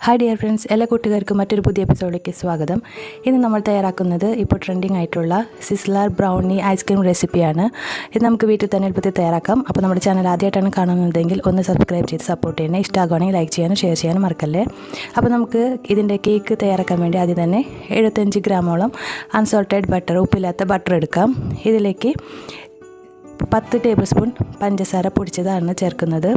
Hi dear friends എല്ലാ കൂട്ടുകാർക്കും മറ്റൊരു പുതിയ എപ്പിസോഡിലേക്ക് സ്വാഗതം. ഇന്ന് നമ്മൾ തയ്യാറാക്കുന്നത് ഇപ്പോൾ ട്രെൻഡിങ് ആയിട്ടുള്ള സിസ്ലാർ ബ്രൗണി ഐസ്ക്രീം റെസിപ്പിയാണ് ഇത് നമുക്ക് വീട്ടിൽ തന്നെ എളുപ്പത്തിൽ തയ്യാറാക്കാം. അപ്പോൾ നമ്മുടെ ചാനൽ ആദ്യമായിട്ടാണ് കാണുന്നതെങ്കിൽ ഒന്ന് സബ്സ്ക്രൈബ് ചെയ്ത് സപ്പോർട്ട് ചെയ്യണേ. ഇഷ്ടമാകുവാണെങ്കിൽ ലൈക്ക് ചെയ്യാനും ഷെയർ ചെയ്യാനും മറക്കല്ലേ? അപ്പോൾ നമുക്ക് ഇതിന്റെ കേക്ക് തയ്യാറാക്കാൻ വേണ്ടി ആദ്യം തന്നെ എഴുപത്തഞ്ച് ഗ്രാമോളം അൺസോൾട്ടഡ് ബട്ടർ ഉപ്പില്ലാത്ത ബട്ടർ എടുക്കാം. ഇതിലേക്ക് പത്ത് ടേബിൾ സ്പൂൺ പഞ്ചസാര പൊടിച്ചതാണ് ചേർക്കുന്നത്.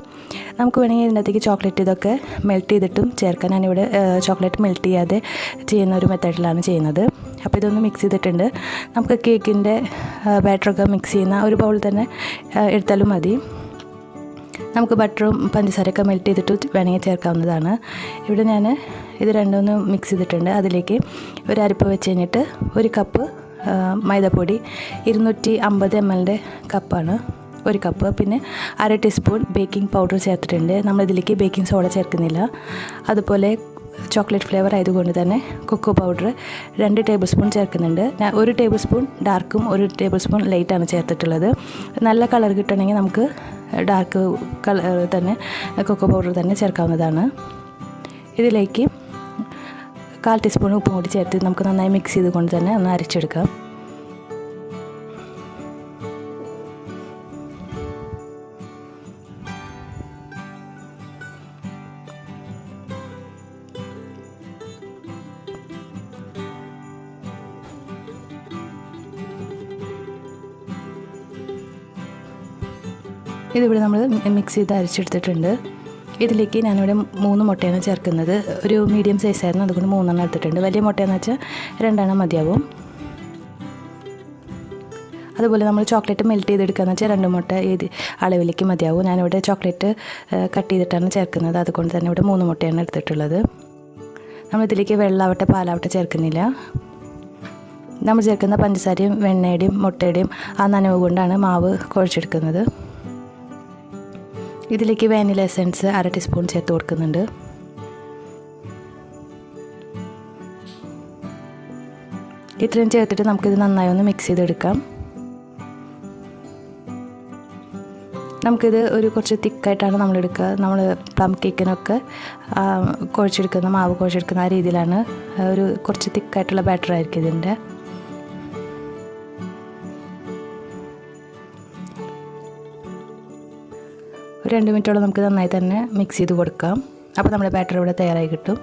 നമുക്ക് വേണമെങ്കിൽ ഇതിനകത്തേക്ക് ചോക്ലേറ്റ് ഇതൊക്കെ മെൽറ്റ് ചെയ്തിട്ടും ചേർക്കാൻ ഞാനിവിടെ ചോക്ലേറ്റ് മെൽറ്റ് ചെയ്യാതെ ചെയ്യുന്ന ഒരു മെത്തേഡിലാണ് ചെയ്യുന്നത്. അപ്പോൾ ഇതൊന്ന് മിക്സ് ചെയ്തിട്ടുണ്ട്. നമുക്ക് കേക്കിന്റെ ബാറ്ററൊക്കെ മിക്സ് ചെയ്യുന്ന ഒരു ബൗൾ തന്നെ എടുത്താലും മതി. നമുക്ക് ബട്ടറും പഞ്ചസാരയൊക്കെ മെൽറ്റ് ചെയ്തിട്ട് വേണമെങ്കിൽ ചേർക്കാവുന്നതാണ്. ഇവിടെ ഞാൻ ഇത് രണ്ടൊന്ന് മിക്സ് ചെയ്തിട്ടുണ്ട്. അതിലേക്ക് ഒരു അരിപ്പ് വെച്ച് കഴിഞ്ഞിട്ട് ഒരു കപ്പ് മൈദപ്പൊടി ഇരുന്നൂറ്റി അമ്പത് എം എല്ലിന്റെ കപ്പാണ് ഒരു കപ്പ്. പിന്നെ അര ടീസ്പൂൺ ബേക്കിംഗ് പൗഡർ ചേർത്തിട്ടുണ്ട്. നമ്മളിതിലേക്ക് ബേക്കിംഗ് സോഡ ചേർക്കുന്നില്ല. അതുപോലെ ചോക്ലേറ്റ് ഫ്ലേവർ ആയതുകൊണ്ട് തന്നെ കൊക്കോ പൗഡർ രണ്ട് ടേബിൾ സ്പൂൺ ചേർക്കുന്നുണ്ട്. ഞാൻ ഒരു ടേബിൾ സ്പൂൺ ഡാർക്കും ഒരു ടേബിൾ സ്പൂൺ ലൈറ്റാണ് ചേർത്തിട്ടുള്ളത്. നല്ല കളർ കിട്ടണമെങ്കിൽ നമുക്ക് ഡാർക്ക് കളർ തന്നെ കൊക്കോ പൗഡർ തന്നെ ചേർക്കാവുന്നതാണ്. ഇതിലേക്ക് കാൽ ടീസ്പൂൺ ഉപ്പും കൂടി ചേർത്ത് നമുക്ക് നന്നായി മിക്സ് ചെയ്തുകൊണ്ട് തന്നെ ഒന്ന് അരച്ചെടുക്കാം. ഇതിവിടെ നമ്മൾ മിക്സ് ചെയ്ത് അരച്ചെടുത്തിട്ടുണ്ട്. ഇതിലേക്ക് ഞാനിവിടെ മൂന്ന് മുട്ടയാണ് ചേർക്കുന്നത്. ഒരു മീഡിയം സൈസായിരുന്നു അതുകൊണ്ട് മൂന്നെണ്ണം എടുത്തിട്ടുണ്ട്. വലിയ മുട്ടയെന്ന് വെച്ചാൽ രണ്ടെണ്ണം മതിയാവും. അതുപോലെ നമ്മൾ ചോക്ലേറ്റ് മെൽറ്റ് ചെയ്തെടുക്കുകയെന്ന് വെച്ചാൽ രണ്ട് മുട്ട ഏത് അളവിലേക്ക് മതിയാവും. ഞാനിവിടെ ചോക്ലേറ്റ് കട്ട് ചെയ്തിട്ടാണ് ചേർക്കുന്നത്. അതുകൊണ്ട് തന്നെ ഇവിടെ മൂന്ന് മുട്ടയാണ് എടുത്തിട്ടുള്ളത്. നമ്മളിതിലേക്ക് വെള്ളമാവട്ടെ പാലാവട്ടെ ചേർക്കുന്നില്ല. നമ്മൾ ചേർക്കുന്ന പഞ്ചസാരയും വെണ്ണയുടെയും മുട്ടയുടെയും ആ നനവ് കൊണ്ടാണ് മാവ് കുഴച്ചെടുക്കുന്നത്. ഇതിലേക്ക് വാനില എസൻസ് അര ടീസ്പൂൺ ചേർത്ത് കൊടുക്കുന്നുണ്ട്. ഇത്രയും ചേർത്തിട്ട് നമുക്കിത് നന്നായി ഒന്ന് മിക്സ് ചെയ്തെടുക്കാം. നമുക്കിത് ഒരു കുറച്ച് തിക്കായിട്ടാണ് നമ്മൾ എടുക്കുക നമ്മൾ പ്ലം കേക്കിനൊക്കെ കുഴച്ചെടുക്കുന്ന മാവ് കുഴച്ചെടുക്കുന്ന ആ രീതിയിലാണ്. ഒരു കുറച്ച് തിക്കായിട്ടുള്ള ബാറ്റർ ആയിരിക്കും ഇതിന്റെ. ഒരു രണ്ട് മിനിറ്റോളം നമുക്ക് നന്നായി തന്നെ മിക്സ് ചെയ്ത് കൊടുക്കാം. അപ്പോൾ നമ്മുടെ ബാറ്റർ ഇവിടെ തയ്യാറായി കിട്ടും.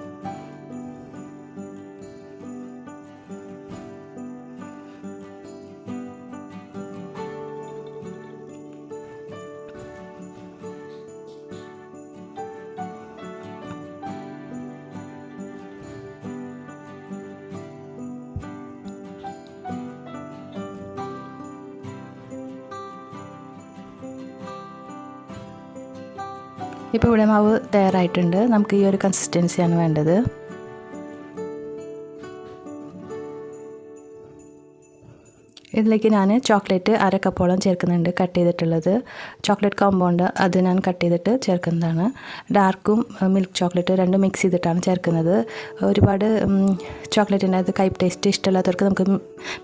ഇപ്പോൾ ഇവിടെ മാവ് തയ്യാറായിട്ടുണ്ട്. നമുക്ക് ഈ ഒരു കൺസിസ്റ്റൻസിയാണ് വേണ്ടത്. ഇതിലേക്ക് ഞാൻ ചോക്ലേറ്റ് അര കപ്പോളം ചേർക്കുന്നുണ്ട് കട്ട് ചെയ്തിട്ടുള്ളത്. ചോക്ലേറ്റ് കോമ്പൗണ്ട് അത് ഞാൻ കട്ട് ചെയ്തിട്ട് ചേർക്കുന്നതാണ്. ഡാർക്കും മിൽക്ക് ചോക്ലേറ്റ് രണ്ടും മിക്സ് ചെയ്തിട്ടാണ് ചേർക്കുന്നത്. ഒരുപാട് ചോക്ലേറ്റിന്റെ അത് കൈപ്പ് ടേസ്റ്റ് ഇഷ്ടമില്ലാത്തവർക്ക് നമുക്ക്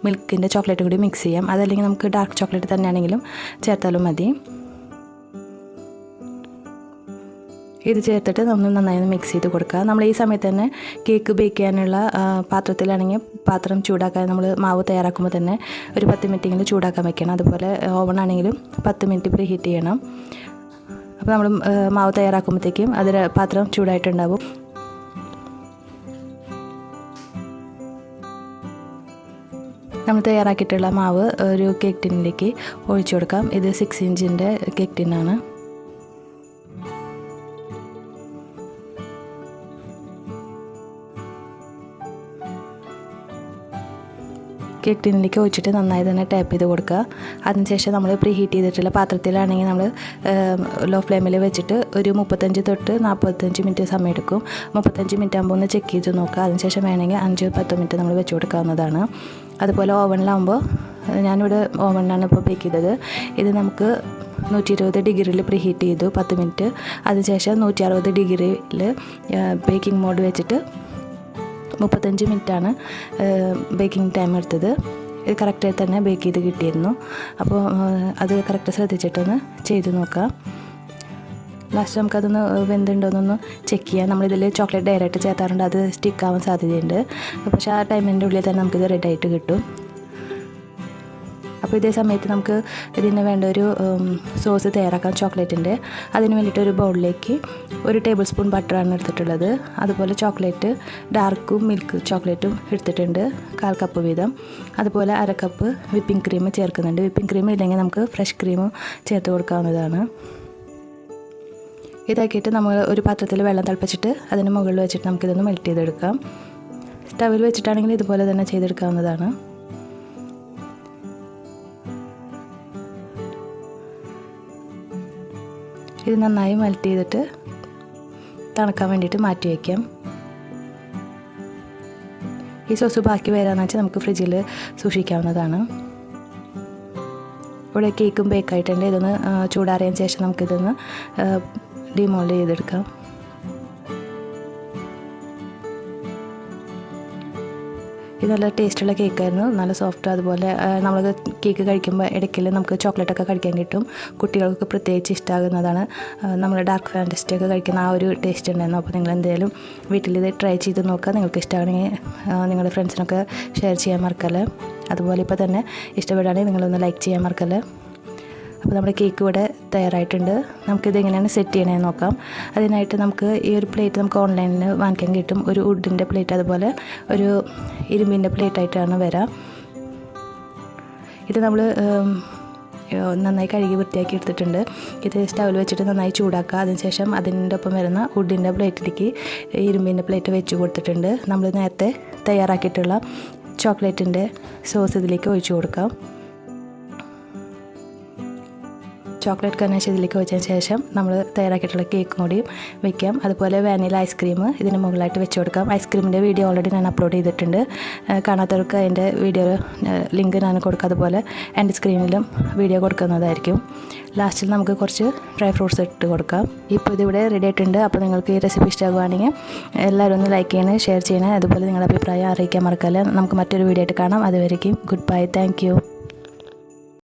മിൽക്കിന്റെ ചോക്ലേറ്റ് കൂടി മിക്സ് ചെയ്യാം. അതല്ലെങ്കിൽ നമുക്ക് ഡാർക്ക് ചോക്ലേറ്റ് തന്നെയാണെങ്കിലും ചേർത്താലും മതി. ഇത് ചേർത്തിട്ട് നമ്മൾ നന്നായി മിക്സ് ചെയ്ത് കൊടുക്കുക. നമ്മൾ ഈ സമയത്ത് തന്നെ കേക്ക് ബേക്ക് ചെയ്യാനുള്ള പാത്രത്തിലാണെങ്കിൽ പാത്രം ചൂടാക്കാൻ നമ്മൾ മാവ് തയ്യാറാക്കുമ്പോൾ തന്നെ ഒരു പത്ത് മിനിറ്റെങ്കിലും ചൂടാക്കാൻ വെക്കണം. അതുപോലെ ഓവൺ ആണെങ്കിലും പത്ത് മിനിറ്റ് പ്രീ ഹീറ്റ് ചെയ്യണം. അപ്പോൾ നമ്മൾ മാവ് തയ്യാറാക്കുമ്പോഴത്തേക്കും അതിൽ പാത്രം ചൂടായിട്ടുണ്ടാവും. നമ്മൾ തയ്യാറാക്കിയിട്ടുള്ള മാവ് ഒരു കേക്ക് ടിന്നിലേക്ക് ഒഴിച്ചു കൊടുക്കാം. ഇത് സിക്സ് ഇഞ്ചിന്റെ കേക്ക് ടിന്നാണ് കേക്ക് ടിന്നിലേക്ക് ഒഴിച്ചിട്ട് നന്നായി തന്നെ ടാപ്പ് ചെയ്ത് കൊടുക്കുക. അതിനുശേഷം നമ്മൾ പ്രീ ഹീറ്റ് ചെയ്തിട്ടുള്ള പാത്രത്തിലാണെങ്കിൽ നമ്മൾ ലോ ഫ്ലെയിമിൽ വെച്ചിട്ട് ഒരു മുപ്പത്തഞ്ച് തൊട്ട് നാൽപ്പത്തഞ്ച് മിനിറ്റ് സമയം എടുക്കും. മുപ്പത്തഞ്ച് മിനിറ്റ് ആകുമ്പോൾ ഒന്ന് ചെക്ക് ചെയ്ത് നോക്കുക. അതിനുശേഷം വേണമെങ്കിൽ അഞ്ച് പത്ത് മിനിറ്റ് നമ്മൾ വെച്ച് കൊടുക്കാവുന്നതാണ്. അതുപോലെ ഓവനിലാകുമ്പോൾ ഞാനിവിടെ ഓവനിലാണ് ഇപ്പോൾ ബേക്ക് ചെയ്തത്. ഇത് നമുക്ക് നൂറ്റി ഇരുപത് ഡിഗ്രിയിൽ പ്രീ ഹീറ്റ് ചെയ്തു പത്ത് മിനിറ്റ് അതിനുശേഷം നൂറ്റി അറുപത് ഡിഗ്രിയിൽ ബേക്കിംഗ് മോഡ് വെച്ചിട്ട് മുപ്പത്തഞ്ച് മിനിറ്റാണ് ബേക്കിംഗ് ടൈം എടുത്തത്. ഇത് കറക്റ്റായി തന്നെ ബേക്ക് ചെയ്ത് കിട്ടിയിരുന്നു. അപ്പോൾ അത് കറക്റ്റ് ശ്രദ്ധിച്ചിട്ടൊന്ന് ചെയ്ത് നോക്കാം. ലാസ്റ്റ് നമുക്കതൊന്ന് വെന്തുണ്ടോയെന്നൊന്ന് ചെക്ക് ചെയ്യാം. നമ്മളിതിൽ ചോക്ലേറ്റ് ഡയറക്റ്റ് ചേർത്താറുണ്ട് അത് സ്റ്റിക്ക് ആവാൻ സാധ്യതയുണ്ട്. പക്ഷേ ആ ടൈമിന്റെ ഉള്ളിൽ തന്നെ നമുക്കിത് റെഡി ആയിട്ട് കിട്ടും. അപ്പോൾ ഇതേ സമയത്ത് നമുക്ക് ഇതിന് വേണ്ട ഒരു സോസ് തയ്യാറാക്കാം. ചോക്ലേറ്റിന്റെ. അതിന് വേണ്ടിയിട്ട് ഒരു ബൗളിലേക്ക് ഒരു ടേബിൾ സ്പൂൺ ബട്ടറാണ് എടുത്തിട്ടുള്ളത്. അതുപോലെ ചോക്ലേറ്റ് ഡാർക്കും മിൽക്ക് ചോക്ലേറ്റും എടുത്തിട്ടുണ്ട്. കാൽ കപ്പ് വീതം. അതുപോലെ അര കപ്പ് വിപ്പിംഗ് ക്രീം ചേർക്കുന്നുണ്ട്. വിപ്പിംഗ് ക്രീം ഇല്ലെങ്കിൽ നമുക്ക് ഫ്രഷ് ക്രീമും ചേർത്ത് കൊടുക്കാവുന്നതാണ്. ഇതാക്കിയിട്ട് നമ്മൾ ഒരു പാത്രത്തിൽ വെള്ളം തിളപ്പിച്ചിട്ട് അതിന് മുകളിൽ വെച്ചിട്ട് നമുക്കിതൊന്ന് മെൽറ്റ് ചെയ്തെടുക്കാം. സ്റ്റവിൽ വെച്ചിട്ടാണെങ്കിൽ ഇതുപോലെ തന്നെ ചെയ്തെടുക്കാവുന്നതാണ്. ഇത് നന്നായി മെൽറ്റ് ചെയ്തിട്ട് തണുക്കാൻ വേണ്ടിയിട്ട് മാറ്റി വയ്ക്കാം. ഈ സോസ് ബാക്കി വരാമെന്ന് വെച്ചാൽ നമുക്ക് ഫ്രിഡ്ജിൽ സൂക്ഷിക്കാവുന്നതാണ്. ഇവിടെ കേക്കും ബേക്കായിട്ടുണ്ട് ഇതൊന്ന് ചൂടാറിയതിന് ശേഷം നമുക്കിതൊന്ന് ഡിമോൾഡ് ചെയ്തെടുക്കാം. ഇത് നല്ല ടേസ്റ്റുള്ള കേക്കായിരുന്നു നല്ല സോഫ്റ്റ് അതുപോലെ നമ്മൾ കേക്ക് കഴിക്കുമ്പോൾ ഇടയ്ക്കിൽ നമുക്ക് ചോക്ലേറ്റൊക്കെ കഴിക്കാൻ കിട്ടും. കുട്ടികൾക്ക് പ്രത്യേകിച്ച് ഇഷ്ടമാകുന്നതാണ് നമ്മൾ ഡാർക്ക് ഫാന്റസ്റ്റി ഒക്കെ കഴിക്കുന്ന ആ ഒരു ടേസ്റ്റ് ഉണ്ടായിരുന്നു. അപ്പോൾ നിങ്ങൾ എന്തെങ്കിലും വീട്ടിൽ ഇത് ട്രൈ ചെയ്ത് നോക്കുക നിങ്ങൾക്ക് ഇഷ്ടമാണെങ്കിൽ നിങ്ങളുടെ ഫ്രണ്ട്സിനൊക്കെ ഷെയർ ചെയ്യാൻ മറക്കല്ലേ? അതുപോലെ ഇപ്പോൾ തന്നെ ഇഷ്ടപ്പെടുകയാണെങ്കിൽ നിങ്ങളൊന്ന് ലൈക്ക് ചെയ്യാൻ മറക്കല്ലേ? അപ്പോൾ നമ്മുടെ കേക്ക് ഇവിടെ തയ്യാറായിട്ടുണ്ട്. നമുക്കിത് എങ്ങനെയാണ് സെറ്റ് ചെയ്യണമെന്ന് നോക്കാം. അതിനായിട്ട് നമുക്ക് ഈ ഒരു പ്ലേറ്റ് നമുക്ക് ഓൺലൈനിൽ വാങ്ങിക്കാൻ കിട്ടും. ഒരു വുഡിന്റെ പ്ലേറ്റ് അതുപോലെ ഒരു ഇരുമ്പിന്റെ പ്ലേറ്റ് ആയിട്ടാണ് വരാം. ഇത് നമ്മൾ നന്നായി കഴുകി വൃത്തിയാക്കി എടുത്തിട്ടുണ്ട്. ഇത് സ്റ്റൗവിൽ വെച്ചിട്ട് നന്നായി ചൂടാക്കുക. അതിനുശേഷം അതിന്റെ ഒപ്പം വരുന്ന വുഡിന്റെ പ്ലേറ്റിലേക്ക് ഇരുമ്പിന്റെ പ്ലേറ്റ് വെച്ച് കൊടുത്തിട്ടുണ്ട്. നമ്മൾ നേരത്തെ തയ്യാറാക്കിയിട്ടുള്ള ചോക്ലേറ്റിന്റെ സോസ് ഇതിലേക്ക് ഒഴിച്ചു കൊടുക്കാം. ചോക്ലേറ്റ് കനാശ് ഇതിലേക്ക് വെച്ചതിന് ശേഷം നമ്മൾ തയ്യാറാക്കിയിട്ടുള്ള കേക്കും കൂടിയും വെക്കാം. അതുപോലെ വാനില ഐസ്ക്രീം ഇതിന് മുകളിലായിട്ട് വെച്ച് കൊടുക്കാം. ഐസ്ക്രീമിന്റെ വീഡിയോ ഓൾറെഡി ഞാൻ അപ്ലോഡ് ചെയ്തിട്ടുണ്ട്. കാണാത്തവർക്ക് അതിന്റെ വീഡിയോ ലിങ്ക് ഞാൻ കൊടുക്കാം. അതുപോലെ എന്റെ സ്ക്രീനിലും വീഡിയോ കൊടുക്കുന്നതായിരിക്കും. ലാസ്റ്റിൽ നമുക്ക് കുറച്ച് ഡ്രൈ ഫ്രൂട്ട്സ് ഇട്ട് കൊടുക്കാം. ഇപ്പോൾ ഇതിവിടെ റെഡി ആയിട്ടുണ്ട്. അപ്പോൾ നിങ്ങൾക്ക് ഈ റെസിപ്പി ഇഷ്ടമാകുകയാണെങ്കിൽ എല്ലാവരും ഒന്ന് ലൈക്ക് ചെയ്യണേ ഷെയർ ചെയ്യണേ. അതുപോലെ നിങ്ങളുടെ അഭിപ്രായം അറിയിക്കാൻ മറക്കല്ല. നമുക്ക് മറ്റൊരു വീഡിയോ ആയിട്ട് കാണാം. അതുവരേക്കും ഗുഡ് ബൈ താങ്ക്